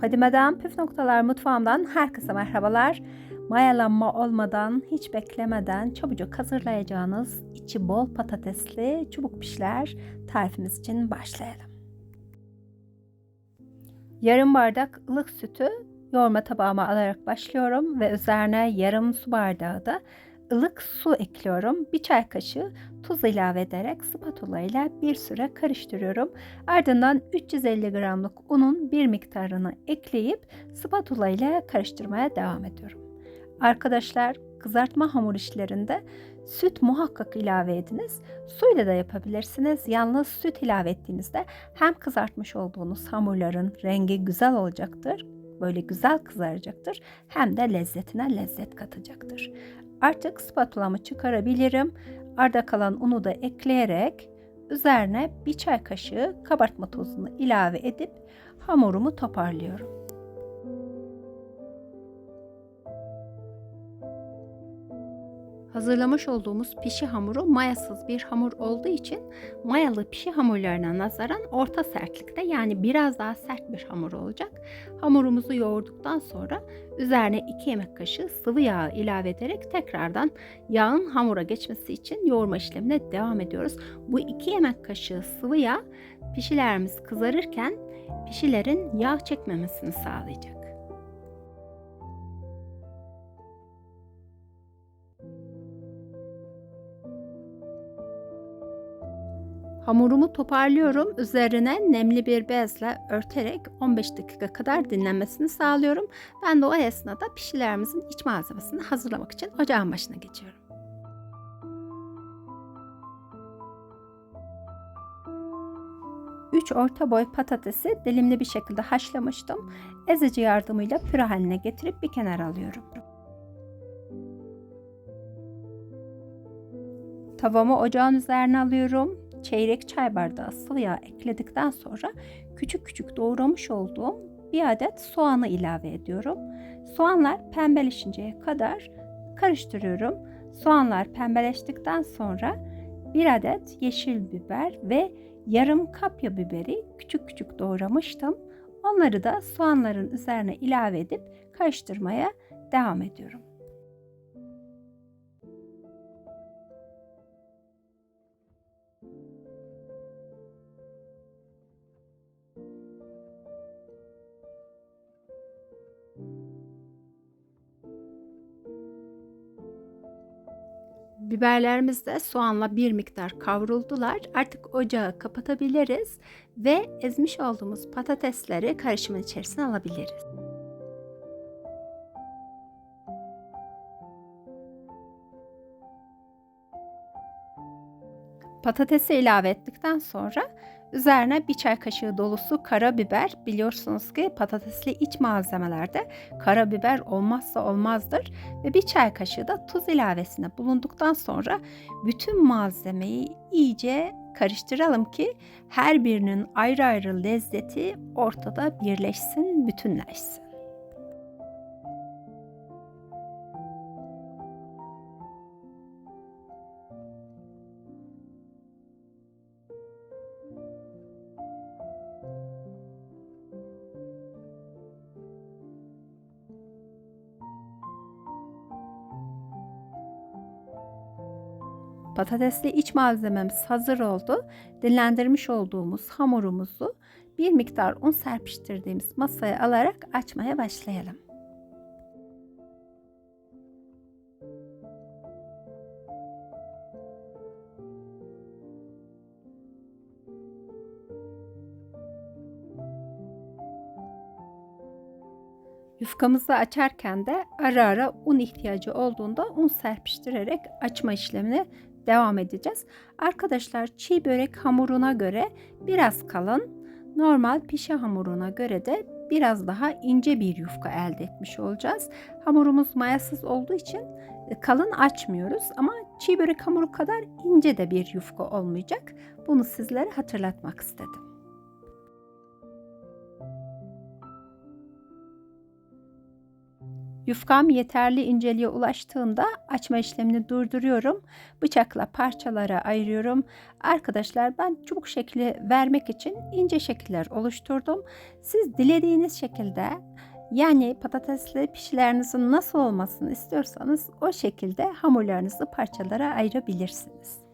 Fadime'den Püf Noktalar Mutfağımdan herkese merhabalar. Mayalanma olmadan, hiç beklemeden çabucak hazırlayacağınız içi bol patatesli çubuk pişler tarifimiz için başlayalım. Yarım bardak ılık sütü yoğurma tabağıma alarak başlıyorum ve üzerine yarım su bardağı da ılık su ekliyorum. Bir çay kaşığı tuz ilave ederek spatula ile bir süre karıştırıyorum. Ardından 350 gramlık unun bir miktarını ekleyip spatula ile karıştırmaya devam ediyorum. Arkadaşlar kızartma hamur işlerinde süt muhakkak ilave ediniz. Suyla da yapabilirsiniz. Yalnız süt ilave ettiğinizde hem kızartmış olduğunuz hamurların rengi güzel olacaktır. Böyle güzel kızaracaktır. Hem de lezzetine lezzet katacaktır. Artık spatulamı çıkarabilirim. Arda kalan unu da ekleyerek üzerine bir çay kaşığı kabartma tozunu ilave edip hamurumu toparlıyorum. Hazırlamış olduğumuz pişi hamuru mayasız bir hamur olduğu için mayalı pişi hamurlarına nazaran orta sertlikte yani biraz daha sert bir hamur olacak. Hamurumuzu yoğurduktan sonra üzerine 2 yemek kaşığı sıvı yağ ilave ederek tekrardan yağın hamura geçmesi için yoğurma işlemine devam ediyoruz. Bu 2 yemek kaşığı sıvı yağ pişilerimiz kızarırken pişilerin yağ çekmemesini sağlayacak. Hamurumu toparlıyorum. Üzerine nemli bir bezle örterek 15 dakika kadar dinlenmesini sağlıyorum. Ben de o esnada pişilerimizin iç malzemesini hazırlamak için ocağın başına geçiyorum. Üç orta boy patatesi dilimli bir şekilde haşlamıştım. Ezici yardımıyla püre haline getirip bir kenara alıyorum. Tavamı ocağın üzerine alıyorum çeyrek çay bardağı sıvı yağ ekledikten sonra küçük küçük doğramış olduğum bir adet soğanı ilave ediyorum. Soğanlar pembeleşinceye kadar karıştırıyorum. Soğanlar pembeleştikten sonra bir adet yeşil biber ve yarım kapya biberi küçük küçük doğramıştım. Onları da soğanların üzerine ilave edip karıştırmaya devam ediyorum. Biberlerimiz de soğanla bir miktar kavruldular. Artık ocağı kapatabiliriz ve ezmiş olduğumuz patatesleri karışımın içerisine alabiliriz. Patatesi ilave ettikten sonra üzerine bir çay kaşığı dolusu karabiber biliyorsunuz ki patatesli iç malzemelerde karabiber olmazsa olmazdır ve bir çay kaşığı da tuz ilavesine bulunduktan sonra bütün malzemeyi iyice karıştıralım ki her birinin ayrı ayrı lezzeti ortada birleşsin, bütünleşsin. Patatesli iç malzememiz hazır oldu. Dinlendirmiş olduğumuz hamurumuzu bir miktar un serpiştirdiğimiz masaya alarak açmaya başlayalım. Yufkamızı açarken de ara ara un ihtiyacı olduğunda un serpiştirerek açma işlemine devam edeceğiz. Arkadaşlar çiğ börek hamuruna göre biraz kalın, normal pişi hamuruna göre de biraz daha ince bir yufka elde etmiş olacağız. Hamurumuz mayasız olduğu için e, kalın açmıyoruz ama çiğ börek hamuru kadar ince de bir yufka olmayacak. Bunu sizlere hatırlatmak istedim. Yufkam yeterli inceliğe ulaştığında açma işlemini durduruyorum. Bıçakla parçalara ayırıyorum. Arkadaşlar ben çubuk şekli vermek için ince şekiller oluşturdum. Siz dilediğiniz şekilde yani patatesli pişilerinizin nasıl olmasını istiyorsanız o şekilde hamurlarınızı parçalara ayırabilirsiniz.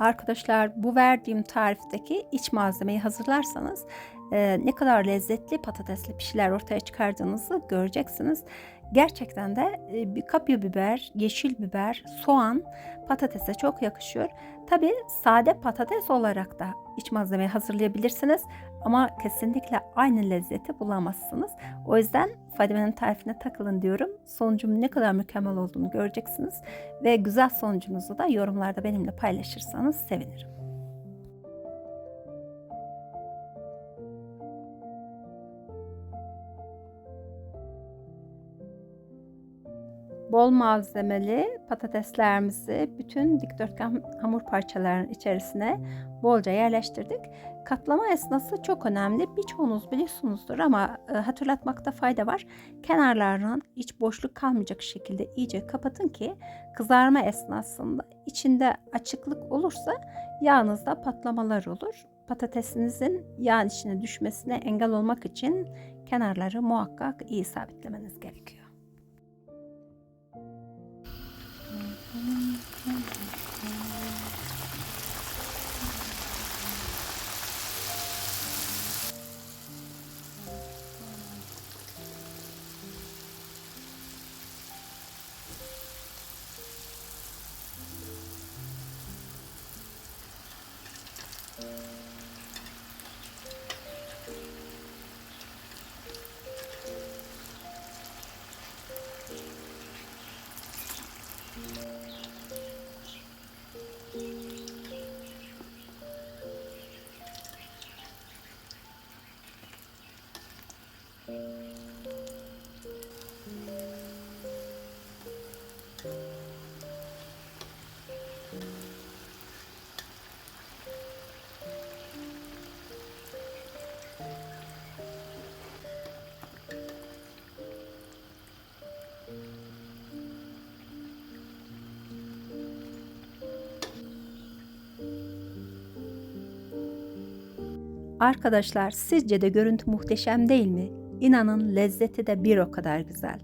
Arkadaşlar bu verdiğim tarifteki iç malzemeyi hazırlarsanız e, ne kadar lezzetli patatesli pişiler ortaya çıkardığınızı göreceksiniz. Gerçekten de e, bir kapya biber, yeşil biber, soğan patatese çok yakışıyor. Tabi sade patates olarak da iç malzemeyi hazırlayabilirsiniz ama kesinlikle aynı lezzeti bulamazsınız. O yüzden Fadime'nin tarifine takılın diyorum. Sonucumun ne kadar mükemmel olduğunu göreceksiniz ve güzel sonucunuzu da yorumlarda benimle paylaşırsanız sevinirim. Bol malzemeli patateslerimizi bütün dikdörtgen hamur parçalarının içerisine bolca yerleştirdik. Katlama esnası çok önemli. Birçoğunuz biliyorsunuzdur ama e, hatırlatmakta fayda var. Kenarlarından hiç boşluk kalmayacak şekilde iyice kapatın ki kızarma esnasında içinde açıklık olursa yağınızda patlamalar olur. Patatesinizin yağın içine düşmesine engel olmak için kenarları muhakkak iyi sabitlemeniz gerekiyor. Arkadaşlar sizce de görüntü muhteşem değil mi? İnanın lezzeti de bir o kadar güzel.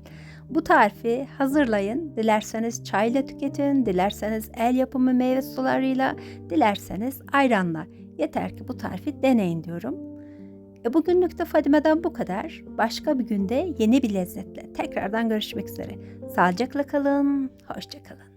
Bu tarifi hazırlayın. Dilerseniz çayla tüketin, dilerseniz el yapımı meyve sularıyla, dilerseniz ayranla. Yeter ki bu tarifi deneyin diyorum. E bugünlük de Fadime'den bu kadar. Başka bir günde yeni bir lezzetle tekrardan görüşmek üzere. Sağlıcakla kalın, hoşçakalın.